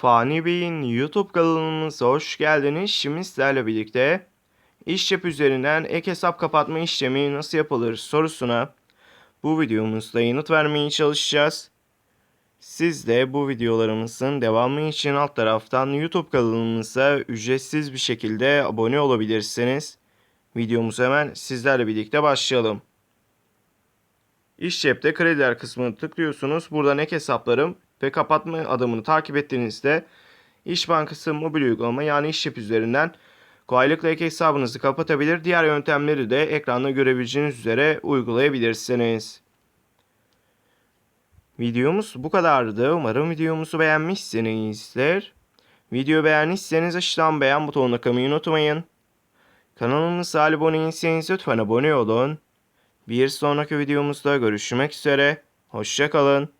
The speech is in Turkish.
Fani Bey'in YouTube kanalımıza hoş geldiniz. Şimdi sizlerle birlikte iş yap üzerinden ek hesap kapatma işlemi nasıl yapılır sorusuna bu videomuzda yanıt vermeye çalışacağız. Siz de bu videolarımızın devamı için alt taraftan YouTube kanalımıza ücretsiz bir şekilde abone olabilirsiniz. Videomuza hemen sizlerle birlikte başlayalım. İş cepte krediler kısmını tıklıyorsunuz. Buradan ek hesaplarım ve kapatma adımını takip ettiğinizde İş Bankası mobil uygulama yani iş cep üzerinden kolaylıkla ek hesabınızı kapatabilir. Diğer yöntemleri de ekranda görebileceğiniz üzere uygulayabilirsiniz. Videomuz bu kadardı. Umarım videomuzu beğenmişsinizdir. Video beğendiyseniz aşağıdan beğen butonuna kılmayı unutmayın. Kanalımıza abone değilseniz lütfen abone olun. Bir sonraki videomuzda görüşmek üzere. Hoşçakalın.